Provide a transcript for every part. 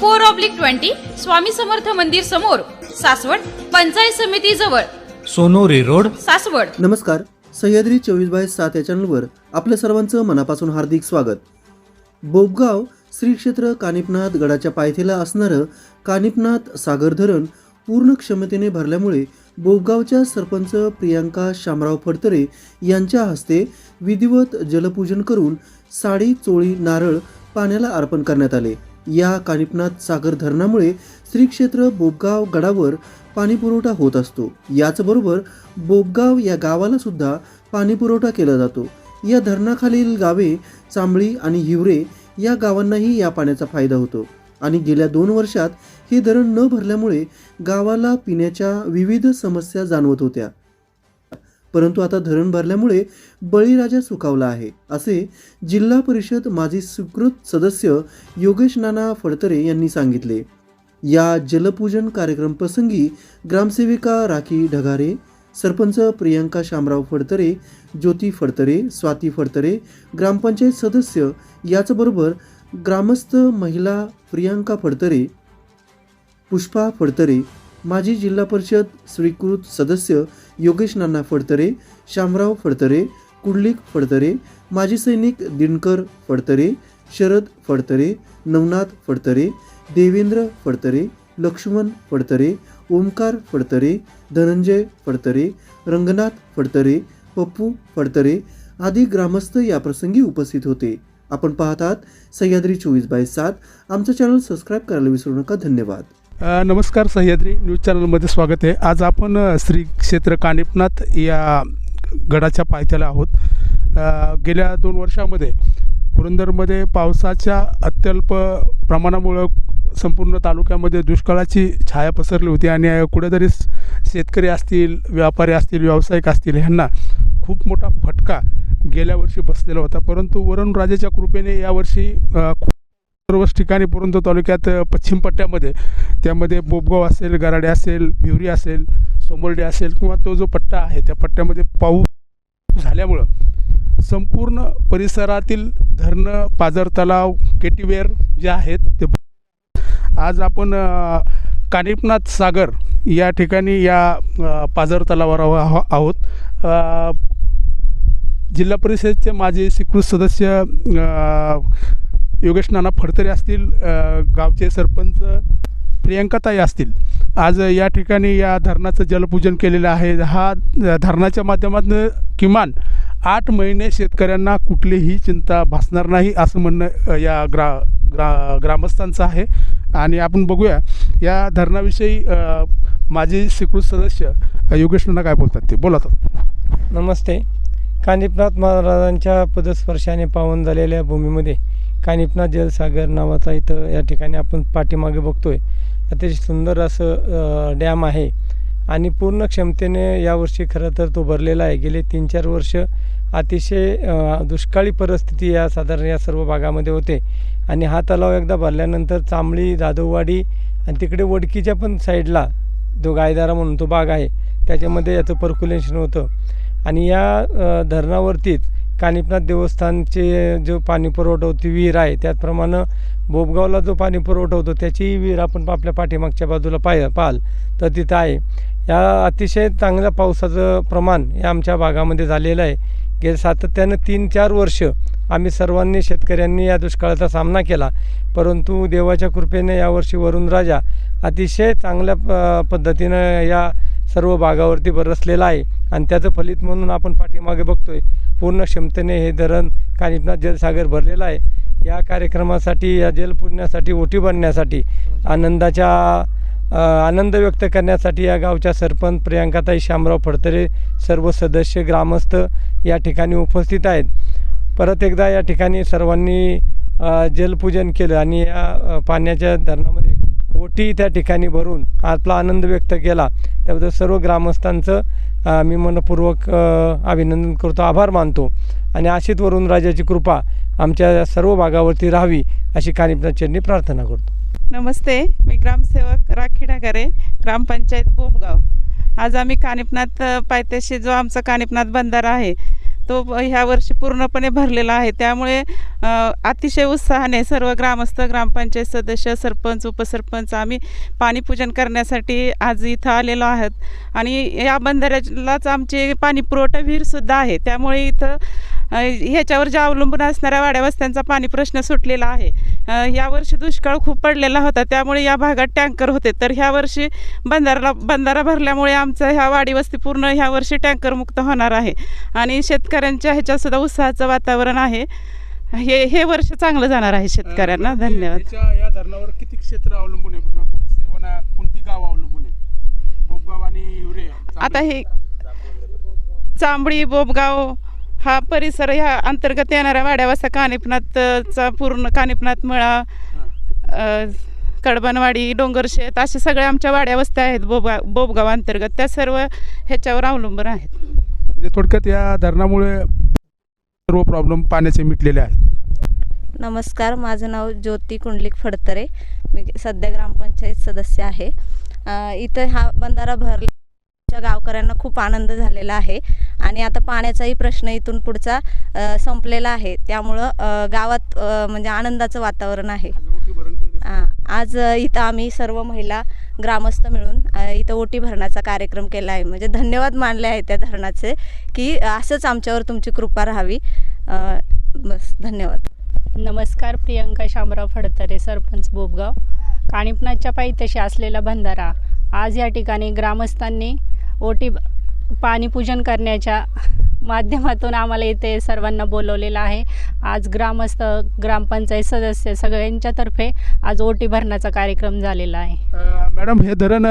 four oblique twenty Swami Samarth मंदिर समोर सासवड पंचायत समिती जवळ. सोनोरी रोड. सासवड. नमस्कार. सह्याद्री चोवीस बाय सात या चॅनलवर आपल्या सर्वांचं मनापासून हार्दिक स्वागत. बोबगाव श्री क्षेत्र कानिपनाथ गडाच्या पायथ्याला असणारं कानिपनाथ सागर धरण पूर्ण क्षमतेने भरल्यामुळे बोबगावच्या सरपंच प्रियांका शामराव फडतरे यांच्या हस्ते विधिवत जलपूजन करून साडी चोळी नारळ पाण्याला अर्पण करण्यात आले. या कानिपनाथ सागर धरणामुळे श्री क्षेत्र बोबगाव गडावर पाणीपुरवठा होत असतो. याचबरोबर बोबगाव या गावाला सुद्धा पाणीपुरवठा केला जातो. या धरणाखालील गावे चांबळी आणि हिवरे या गावांनाही या पाण्याचा फायदा होतो. आणि गेल्या दोन वर्षात हे धरण न भरल्यामुळे गावाला पिण्याच्या विविध समस्या जाणवत होत्या. परंतु आता धरण भरल्यामुळे बळीराजा सुखावला आहे असे जिल्हा परिषद माजी स्वीकृत सदस्य योगेश नाना फडतरे यांनी सांगितले. या जलपूजन कार्यक्रम प्रसंगी ग्रामसेविका राखी ढगारे सरपंच प्रियांका शामराव फडतरे ज्योती फडतरे स्वाती फडतरे ग्रामपंचायत सदस्य याचबरोबर ग्रामस्थ महिला प्रियांका फडतरे पुष्पा फडतरे माजी जिल्हा परिषद स्वीकृत सदस्य योगेश नाना फडतरे शामराव फडतरे कुंडलिक फडतरे माजी सैनिक दिनकर फडतरे शरद फडतरे नवनाथ फडतरे देवेंद्र फडतरे लक्ष्मण फडतरे ओमकार फडतरे धनंजय फडतरे रंगनाथ फडतरे पप्पू फडतरे आदी ग्रामस्थ याप्रसंगी उपस्थित होते. आपण पाहतात सह्याद्री चोवीस बाय सात. आमचं चॅनल सबस्क्राईब करायला विसरू नका. धन्यवाद. नमस्कार सह्याद्री. न्यूज चॅनलमध्ये स्वागत आहे. आज आपण श्री क्षेत्र कानिपनाथ या गडाच्या पायथ्याला आहोत. गेल्या दोन वर्षामध्ये पुरंदरमध्ये पावसाच्या अत्यल्प प्रमाणामुळं संपूर्ण तालुक्यामध्ये दुष्काळाची छाया पसरली होती आणि कुठेतरी शेतकरी असतील व्यापारी असतील व्यावसायिक असतील ह्यांना खूप मोठा फटका गेल्या वर्षी बसलेला होता. परंतु वरुणराजेच्या कृपेने यावर्षी खूप सर्वच ठिकाणी पुरंदर तालुक्यात पश्चिम पट्ट्यामध्ये. त्यामध्ये बोबगाव असेल गराडे असेल भिवरी असेल सोमोर्डे असेल किंवा तो जो पट्टा आहे त्या पट्ट्यामध्ये पाऊस झाल्यामुळं संपूर्ण परिसरातील धरणं पाझर तलाव केटीवेअर जे आहेत ते आज आपण कानिपनाथ सागर या ठिकाणी या पाजर पाझर तलावावर आहो- आहोत. जिल्हा परिषदेचे माझे स्वीकृत सदस्य योगेश नाना फडतरे असतील गावचे सरपंच प्रियंकाताई असतील. आज या ठिकाणी या धरणाचं जलपूजन केलेलं आहे. हा धरणाच्या माध्यमातून किमान आठ महिने शेतकऱ्यांना कुठलीही चिंता भासणार नाही असं म्हणणं या ग्रा ग्रा ग्रामस्थांचं आहे. आणि आपण बघूया या धरणाविषयी माझे स्वीकृत सदस्य योगेश नाना काय बोलतात ते? बोलतात नमस्ते. कानिपनाथ महाराजांच्या पदस्पर्शाने पावन झालेल्या भूमीमध्ये कानिपना जलसागर नावाचा इथं या ठिकाणी आपण पाठीमागे बघतोय. अतिशय सुंदर असं डॅम आहे. आणि पूर्ण क्षमतेने यावर्षी खरं तर तो भरलेला आहे. गेले तीन चार वर्ष अतिशय दुष्काळी परिस्थिती या साधारण या सर्व भागामध्ये होते. आणि हा तलाव एकदा भरल्यानंतर चांबळी जाधववाडी आणि तिकडे वडकीच्या पण साईडला जो गायदारा म्हणून तो बाग आहे त्याच्यामध्ये याचं पर्क्युलेशन होतं. आणि या धरणावरतीच कानिपनाथ देवस्थानचे जो पाणी पुरवठा होती विहीर आहे. त्याचप्रमाणे बोबगावला जो पाणी पुरवठा होतो त्याचीही विहीर आपण आपल्या पाठीमागच्या बाजूला पाय पाहाल. तर तिथं आहे. या अतिशय चांगल्या पावसाचं प्रमाण हे आमच्या भागामध्ये झालेलं आहे. गेले सातत्यानं तीन चार वर्ष आम्ही सर्वांनी शेतकऱ्यांनी या दुष्काळाचा सामना केला. परंतु देवाच्या कृपेने यावर्षी वरुण राजा अतिशय चांगल्या प पद्धतीनं या सर्व भागावरती बरसलेला आहे. आणि त्याचं फलित म्हणून आपण पाठीमागे बघतोय. पूर्ण क्षमतेने हे धरण कानिपनाथ जलसागर भरलेलं आहे. या कार्यक्रमासाठी या जलपूजनासाठी ओटी बांधण्यासाठी आनंदाच्या आनंद व्यक्त करण्यासाठी या गावच्या सरपंच प्रियांकाताई श्यामराव फडतरे सर्व सदस्य ग्रामस्थ या ठिकाणी उपस्थित आहेत. परत एकदा या ठिकाणी सर्वांनी जलपूजन केलं आणि या पाण्याच्या धरणामध्ये ओटी त्या ठिकाणी भरून आपला आनंद व्यक्त केला. त्याबद्दल सर्व ग्रामस्थांचं मी मनपूर्वक अभिनंदन करतो आभार मानतो. आणि अशीच वरून राजाची कृपा आमच्या सर्व भागावरती राहावी अशी कानिपनाथ प्रार्थना करतो. नमस्ते मी ग्रामसेवक राखी ढागारे ग्रामपंचायत बोबगाव. आज आम्ही कानिपनाथ पायथ्याशी जो आमचा कानिपनाथ बंधारा आहे तो ह्या वर्षी पूर्णपणे भरलेला आहे. त्यामुळे अतिशय उत्साहाने सर्व ग्रामस्थ ग्रामपंचायत सदस्य सरपंच उपसरपंच आम्ही पाणीपूजन करण्यासाठी आज इथं आलेलो आहोत. आणि या बंधाऱ्यालाच आमचे पाणीपुरवठा विहीरसुद्धा आहे. त्यामुळे इथं ह्याच्यावर जे अवलंबून असणाऱ्या वाड्यावस्त्यांचा पाणी प्रश्न सुटलेला आहे. यावर्षी दुष्काळ खूप पडलेला होता. त्यामुळे या भागात टँकर होते. तर ह्या वर्षी बंधाराला बंधारा भरल्यामुळे आमचं ह्या वाडी वस्ती पूर्ण ह्या वर्षी टँकरमुक्त होणार आहे. आणि शेतकऱ्यांच्या ह्याच्यातसुद्धा उत्साहाचं वातावरण आहे. हे हे वर्ष चांगलं जाणार आहे शेतकऱ्यांना. धन्यवाद. या धरणावर किती क्षेत्र अवलंबून आहे? कोणती गाव अवलंबून आहे आणि आता हे चांबडी बोबगाव हा परिसर ह्या अंतर्गत येणाऱ्या वाड्यावासा कानिपनाथचा पूर्ण कानिपनाथ मळा कडबनवाडी डोंगरशेत असे सगळे आमच्या वाड्या वस्त्या आहेत बोबगा बोबगाव अंतर्गत. त्या सर्व ह्याच्यावर अवलंबून आहेत. म्हणजे थोडक्यात या धरणामुळे सर्व प्रॉब्लेम पाण्याचे मिटलेले आहेत. नमस्कार माझं नाव ज्योती कुंडलिक फडतरे. मी सध्या ग्रामपंचायत सदस्य आहे. इथं हा बंधारा आमच्या गावकऱ्यांना खूप आनंद झालेला आहे. आणि आता पाण्याचाही प्रश्न इथून पुढचा संपलेला आहे. त्यामुळं गावात म्हणजे आनंदाचं वातावरण आहे. आज इथं आम्ही सर्व महिला ग्रामस्थ मिळून इथं ओटी भरण्याचा कार्यक्रम केला आहे. म्हणजे धन्यवाद मानले आहे त्या धरणाचे की असंच आमच्यावर तुमची कृपा राहावी. बस धन्यवाद. नमस्कार प्रियंका शामराव फडतरे सरपंच बोबगाव. काणिपनाथच्या पायथ्याशी असलेला बंधारा आज या ठिकाणी ग्रामस्थांनी ओटी पाणीपूजन करण्याच्या माध्यमातून आम्हाला इथे सर्वांना बोलवलेलं आहे. आज ग्रामस्थ ग्रामपंचायत सदस्य सगळ्यांच्यातर्फे आज ओटी भरण्याचा कार्यक्रम झालेला आहे. मॅडम हे धरण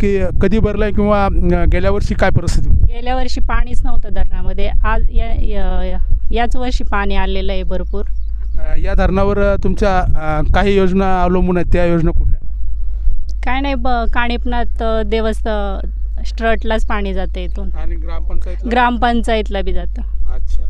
की कधी भरलं आहे किंवा गेल्या वर्षी काय परिस्थिती? गेल्या वर्षी पाणीच नव्हतं धरणामध्ये. आज या या- याच वर्षी पाणी आलेलं आहे भरपूर. या धरणावर तुमच्या काही योजना अवलंबून आहेत? त्या योजना कुठल्या? काय नाही ब काणिपनाथ अ, देवस्थ स्ट्रटलाच पाणी जातं इथून. आणि ग्रामपंचायत ग्रामपंचायतला बी जातं. अच्छा.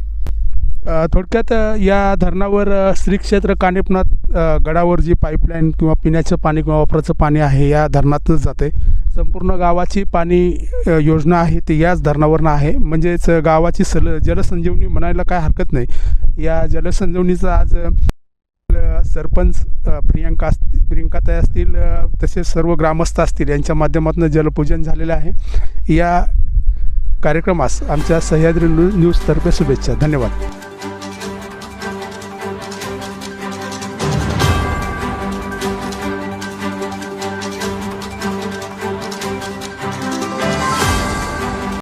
अ, थोडक्यात अ, या धरणावर अ, श्री क्षेत्र कानिपनाथ अ, गडावर जी पाईपलाईन किंवा पिण्याचं पाणी किंवा वापराचं पाणी आहे या धरणातच जाते संपूर्ण गावाची पाणी अ, योजना आहे ती याच धरणावरनं आहे. म्हणजेच गावाची सल जलसंजीवनी म्हणायला काय हरकत नाही. या जलसंजीवनीचा आज अ, सरपंच अ, प्रियंका असतील प्रियंकाताई असतील तसेच सर्व ग्रामस्थ असतील यांच्या माध्यमातून जलपूजन झालेलं आहे. या कार्यक्रमास आमच्या सह्याद्री न्यूज न्यूजतर्फे शुभेच्छा. धन्यवाद.